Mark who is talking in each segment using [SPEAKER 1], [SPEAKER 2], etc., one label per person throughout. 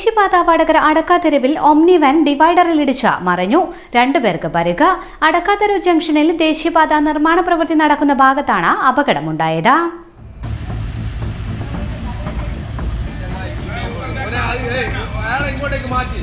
[SPEAKER 1] ദേശീയപാത Vadakara അടക്കാത്തെരുവിൽ Omni van ഇടിച്ച മറിഞ്ഞു. രണ്ടുപേർക്ക് പരുക അടക്കാത്തെരു ജംഗ്ഷനിൽ ദേശീയപാത നിർമ്മാണ പ്രവൃത്തി നടക്കുന്ന ഭാഗത്താണ് അപകടമുണ്ടായത്.
[SPEAKER 2] മാറ്റി.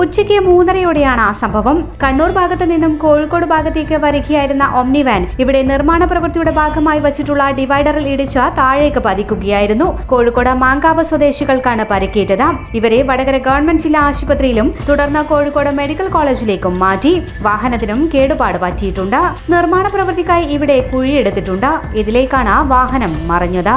[SPEAKER 1] ഉച്ചയ്ക്ക് മൂന്നരയോടെയാണ് ആ സംഭവം. കണ്ണൂർ ഭാഗത്ത് നിന്നും കോഴിക്കോട് ഭാഗത്തേക്ക് വരികയായിരുന്ന ഒമ്നി വാൻ ഇവിടെ നിർമ്മാണ പ്രവൃത്തിയുടെ ഭാഗമായി വച്ചിട്ടുള്ള ഡിവൈഡറിൽ ഇടിച്ച് താഴേക്ക് പതിക്കുകയായിരുന്നു. കോഴിക്കോട് മാങ്കാവ് സ്വദേശികൾക്കാണ് പരിക്കേറ്റത്. ഇവരെ വടകര ഗവൺമെന്റ് ജില്ലാ ആശുപത്രിയിലും തുടർന്ന് കോഴിക്കോട് മെഡിക്കൽ കോളേജിലേക്കും മാറ്റി. വാഹനത്തിനും കേടുപാട് പറ്റിയിട്ടുണ്ട്. നിർമ്മാണ പ്രവൃത്തിക്കായി ഇവിടെ കുഴിയെടുത്തിട്ടുണ്ട്. ഇതിലേക്കാണ് വാഹനം മറിഞ്ഞത്.